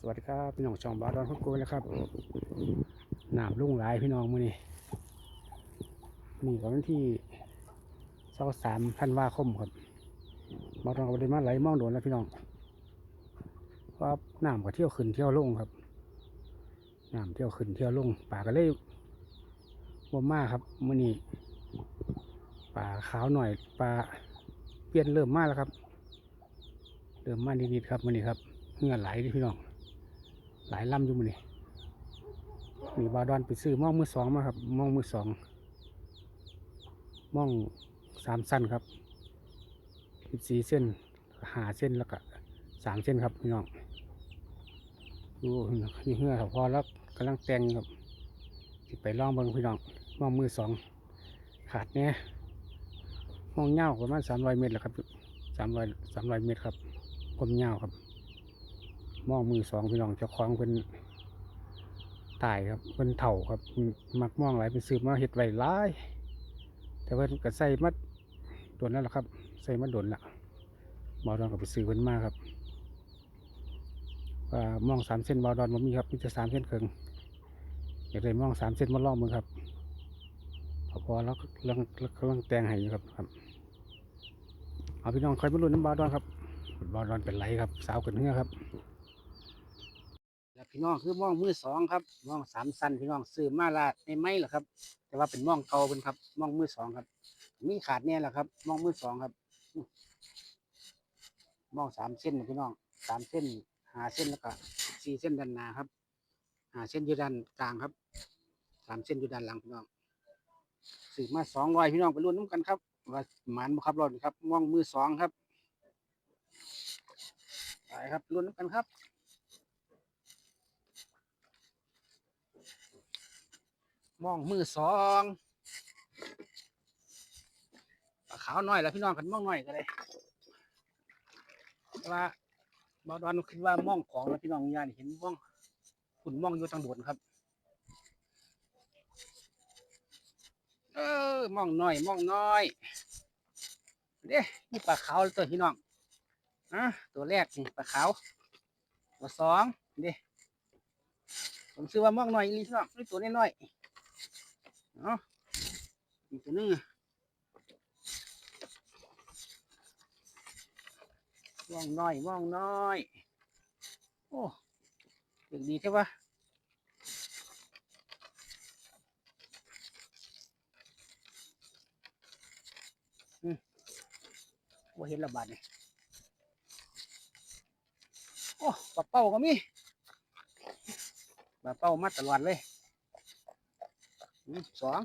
สวัสดีครับพี่น้องช่องบาดอนพุกโกนะครับน้ำลุ่งหลายพี่น้องมือนี้นี่ก็วันที่เสาสามธันวาคมครับบาดอนก็บ่ได้มาไหลมองโดนแล้วพี่น้องเพราะว่าน้ำก็เที่ยวขึ้นเที่ยวลงครับน้ำเที่ยวขึ้นเที่ยวลงป่าก็เลยบ่มาครับมือนี้ป่าขาวหน่อยป่าเปลี่ยนเริ่มมากแล้วครับเริ่มมากนิดๆครับมือนี้ครับเงื่อไหลด้อพี่น้อง หลายลำอยู่มือนี่มีบาดอนไปซื้อม่องมือสองมาครับม่องมือสองม่องสามสั้นครับสิบสี่เส้นหาเส้นแล้วก็สามเส้นครับพี่น้องดูนี่เหื่อครับพอแล้วกำลังแต่งครับสิไปล่องเบิ่งพี่น้องม่องมือสองขาดเนี้ยม่องเงาประมาณสามร้อยเมตรแหละครับสามร้อยสามร้อยเมตรครับคมเงาครับ มองมือสองพี่น้องเจ้าของเป็นตายครับเป็นเถ่าครับมักมองหลายเป็นซื้อมาเห็ดไว้าย แต่ว่าก็ใส่มัดโดนแล้วล่ะครับ ใส่มัดโดนละบอดอนกับไปซื้อเพิ่นมาครับว่ามองสามเส้นบอดอนมันมีครับมีแต่สามเส้นเคิงอยากได้มองสามเส้นมาล่องมือครับพอพอแล้วก็กำลังกำลังแตงให้อยู่ครับครับ เอาพี่น้องคอยมาลุ้นน้ำบอดอนครับบอดอนเป็นไรครับ สาวขึ้นเนื้อครับ พี่น้องคือม่องมือสองครับม่องสามสั้นพี่น้องซื้อมาละในไม้เหรอครับ แต่ว่าเป็นม่องเก่าเป็นครับม่องมือสองครับ มีขาดเนี่ยแหละครับม่องมือสองครับม่องสามเส้นพี่น้องสามเส้นหาเส้นแล้วก็สี่เส้นด้านหน้าครับหาเส้นอยู่ด้านกลางครับสามเส้นอยู่ด้านหลังพี่น้องซื้อมาสองร้อยพี่น้องไปรุ่นน้ำกันครับว่าหมานบ่ครับรอดครับม่องมือสองครับไปครับรุ่นน้ำกันครับ มองมือสองปลาขาวน้อยแล้วพี่น้องกันมองน้อยก็เลยว่าบอดอนคิดว่ามองของแล้วพี่น้องญาติเห็นมองขุนมองอยู่ทางโดนครับ เออมองน้อยมองน้อยเด้นี่ปลาขาวตัวพี่น้องอะตัวแรกนี่ปลาขาวตัวสองเด้ผมซื้อว่ามองน้อยอีหลีพี่น้องตัวน้อยๆ เอาอีกตัวนึงอะมองน้อยมองน้อย โอ้เด็กดีใช่ปะอืมว่าเห็นระบาดเนี่โอ้ปลาเป้าก็มีปลาเป้ามาตลอดเลย สอง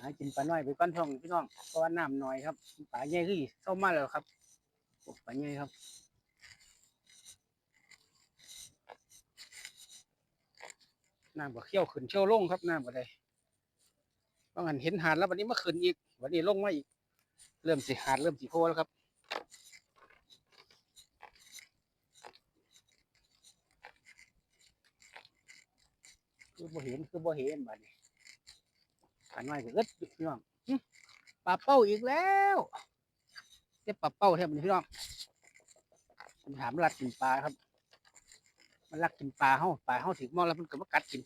หากินปลาน้อยไปก้อนทองพี่น้องเพราะว่าน้ำน้อยครับปลาใหญ่คือเข้ามาแล้วครับปลาใหญ่ครับน้ำก็เขี้ยวขึ้นเขี้ยวลงครับน้ำก็ได้บางอันเห็นหาดแล้ววันนี้มาขึ้นอีก วันนี้ลงมาอีก เริ่มสิหาดเริ่มสิโพแล้วครับ คือบ่เห็นคือบ่เห็นบัดนี้ขันไว้ก็อึดพี่น้องปลาเป้าอีกแล้วเจ็บปลาเป้าแทบพี่น้องผมถามมันรักกินปลาครับ มันรักกินปลาเฮาปลาเฮาถึงมองแล้วมันก็มากัดกิน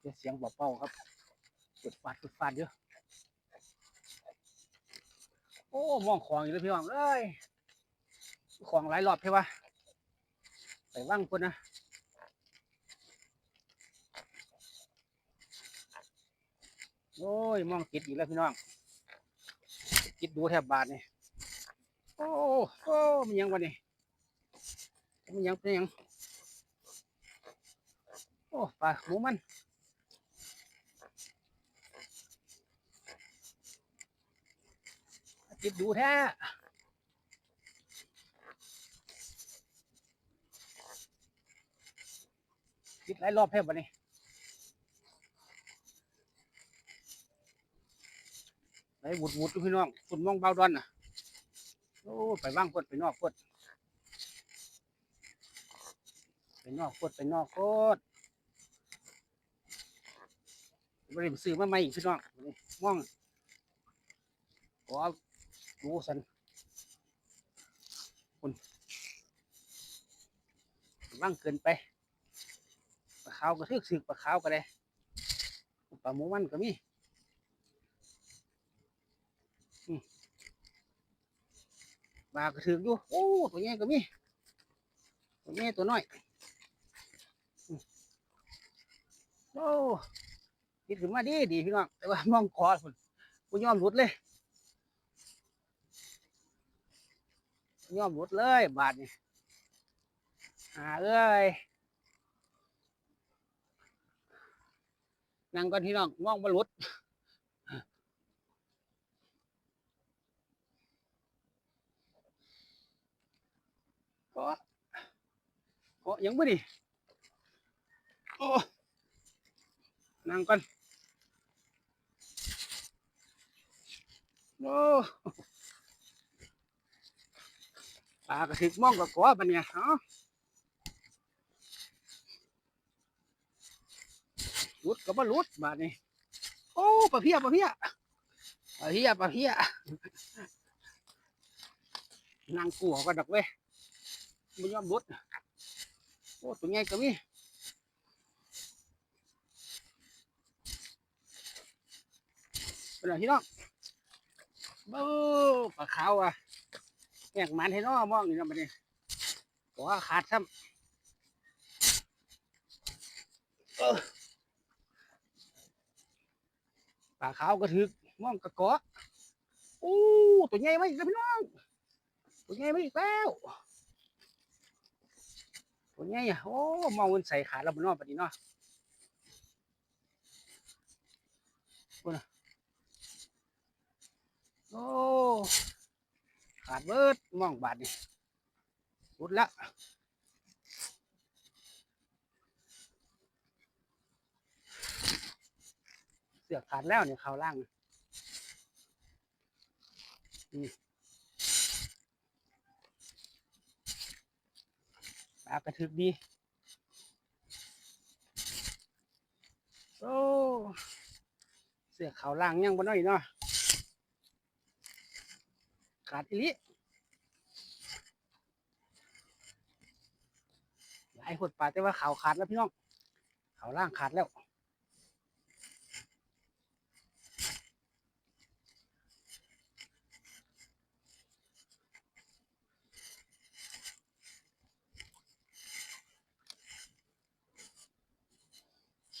เดี๋ยวเสียงปลาเป้าครับจุดฟาดจุดฟาดเยอะโอ้มองของอยู่เลยพี่น้องเอ้ยของหลายรอบใช่ปะ ไปว่างคนนะโอ้ยมองติดอีกแล้วพี่น้องติดดูแทบบาทนี่โอ้โอ้มันยังวะนี่มันยังเป็นยังโอ้ปลาหมูมันติดดูแท้ คิด หลายรอบแทบวันนี้ไปวุดวุดพี่น้องฝุ่นมองเบาดอนน่ะโอ้ไปว่างพดไปนอกพดไปนอกพดไปนอกพดบริมซื้อมาใหม่อีกพี่น้องนี่องขอดูสันคุณว่างเกินไป ขาวก็ทึกสึกปลาขาวก็ได้ปลาหมูมันก็มีอืมปลาก็ถึกอยู่โอ้ตัวใหญ่ก็มีตัวใหญ่ตัวน้อยโอ้คิดขึ้นมาดีดีพี่น้องแต่ว่ามองคอคุณกูยอมหลุดเลยยอมหมดเลย บาทนี่อ่าเอ้ย นั่งก่อนพี่น้องมองบรลุดโอ้โอ้ยังไม่ดิโอ้นั่งก่อนโอ้ปลากระถึกมองกับกัวบันเนี่ยเนาะ ลุดกับบ่ลุดบาดนี้โอ้ปลาเพียปลาเพียปลาเพียปลาเพียนางกัวก็ดอกเว้ยไม่ยอมลุดโอ้ตัวใหญ่ก็มีเป็นไรพี่น้องบูปลาขาวอะแยกมันให้น้อมองอยู่นะบัดนี้ตัวขาดซ้ำเออ ปลาขาวก็ถึกม่องกระกาะโอ้ตัวใหญ่ไหมอีกแล้วพี่น้อง ตัวใหญ่ไหมอีกแล้วตัวใหญ่อะโอ้มองมันใส่ขาแล้วมันนอกบัดนี้เนาะโอ้นะโอ้ขาดเบิดมองบาดนี่รุดละ สือกขาดแล้วเนี่ยเขาล่างปลากระถึกดี โอ้เสือกเขาวล่างยังบ่น้อยเนาะขาดอีลิหลายคนป่าแต่ว่าขาวขาดแล้วพี่น้องขาวล่างขาดแล้ว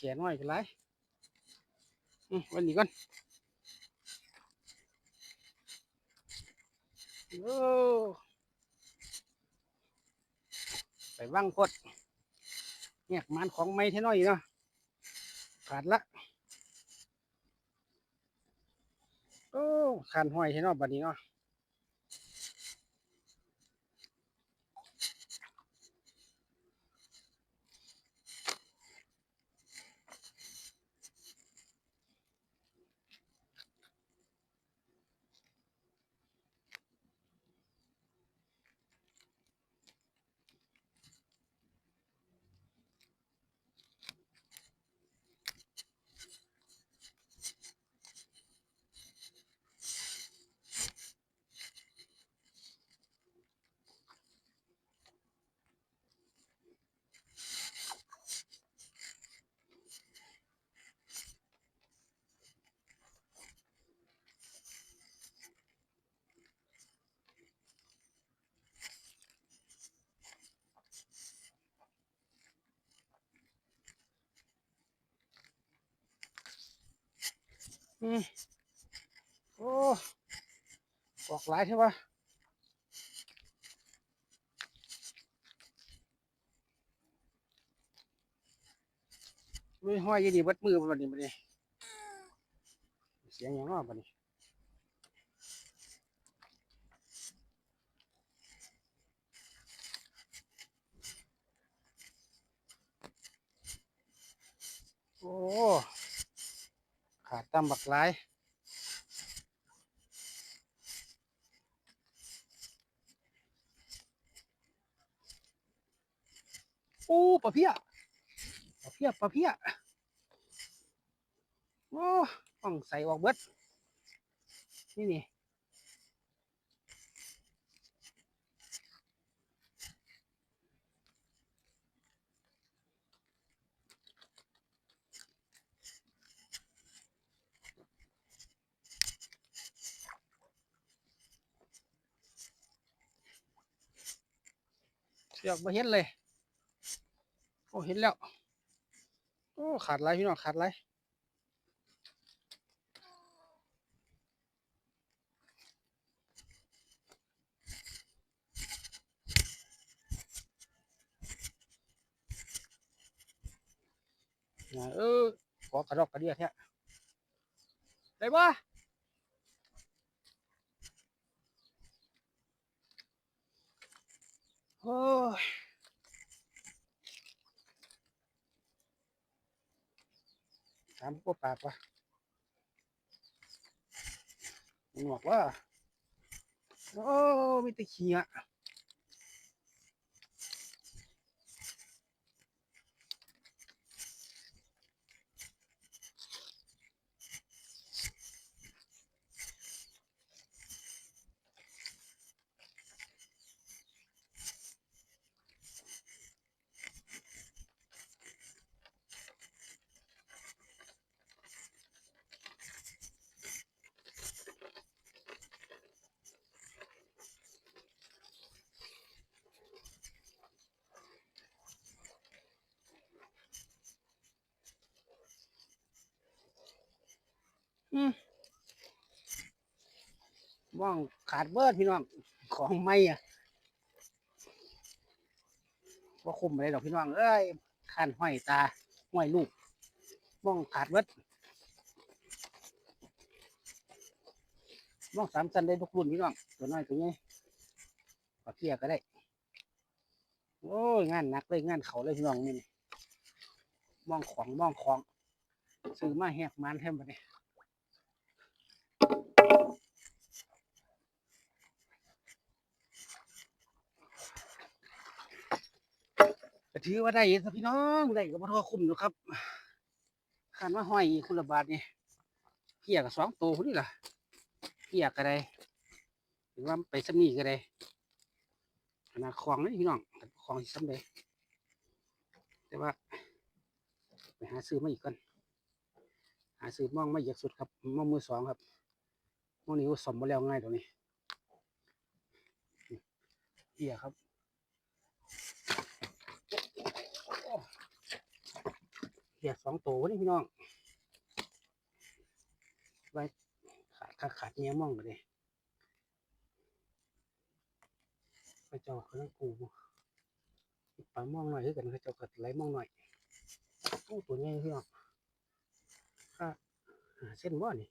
ขียนไว้กันไรอืมวันนี้ก่อนโอ้ไปว่างพดเนี่ยมันของไม่เท่น้อยเนาะขาดละโอ้ขาดห้อยเท่น้อยบัดนี้เนาะ อืมโอ้ออกหลายใช่ปะลุยห้อยยี่นี่บัดมือบัดนี้บัดนี้เสียงอย่างน้อบัดนี้โอ้ ขาดตำบักหลายโอ้ปลาเพี้ยปลาเพี้ยปลาเพี้ยโอ้ต้องใส่ออกเบิดนี่นี่ เสือกมาเห็นเลย โอ้เห็นแล้ว โอ้ขาดไรพี่น้องขาดไรน่ะเออขอกระดอกกระเดียแท้ได้ปะ โอ้ยถามพวกปากวะหนวกว่า โอ้ มีแต่ขี้อะอืม ว่องขาดเบิดพี่น้องของไม่อะว่าคุมอะไรดอกพี่น้องเอ้ยขันห้อยตาห้อยลูกว่องขาดเบิดว่องสามสันได้ทุกรุ่นพี่น้องตัวน้อยตัวนี้ปาเกียก็ได้ โอ้ยงานหนักเลยงานเขาเลยพี่น้องนี่นี่มองของมองของซื้อมาแหกมันแทมไปเนี่ย ถือว่าได้สัพี่น้องได้ก็บ่ทอคุ้มอยู่ครับขันว่าห้อยคุณละบาทนี่เกียกับสองโตคนนี้ล่ะเกียก็ไดหรือว่าไปสำนีก็ได้ขนาดคลองนี่พี่น้องคลองซ้ำเลยแต่ว่า ไปหาซื้อมาอีกก่อนหาซื้อมองไม่อยากสุดครับมองมือสองครับมองนี้ก็สมมาแล้วง่ายตรงนี้เอียครับ เอียสองตัวนี่พี่น้องไว้ขาดขาดขาดเนี้ยมองกันเลยไปเจ้าเขาต้องกูปลามองหน่อยคือกันเขาเจ้ากัดไหลมองหน่อยโอ้ตัวใหญ่พี่น้องหาเส้นบ่นี่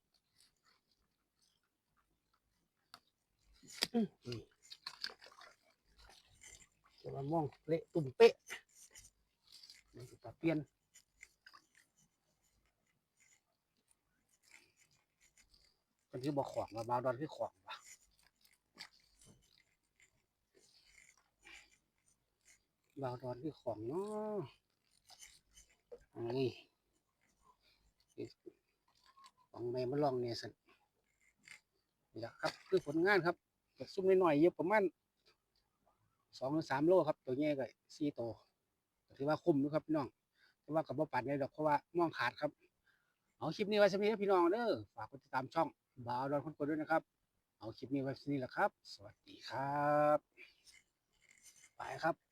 อื้อนี่จะมามองเละตุ่มเป๊ะ นี่ตะเปลี่ยนมันคือบ่ขวางว่าบาวดอนคือขวางว่ะบาวดอนคือขวางเนาะอันนี้ของแม่มาลองเนี่ยสันนี่แหละครับคือผลงานครับก็ซุ่มน้อยๆเยอะประมาณสองถึงสามโลครับ ตัวใหญ่ก็สี่โตว ถือว่าคุ้มนะครับพี่น้องแต่ว่ากับบ่ปัดได้ดอกเพราะว่าม่องขาดครับเอาคลิปนี้ไว้สำหรับพี่น้องเด้อฝากกดติดตามช่องบ่าวดอนคนกดด้วยนะครับ เอาคลิปนี้ไว้สำหรับนี้แหละครับ สวัสดีครับ ไปครับ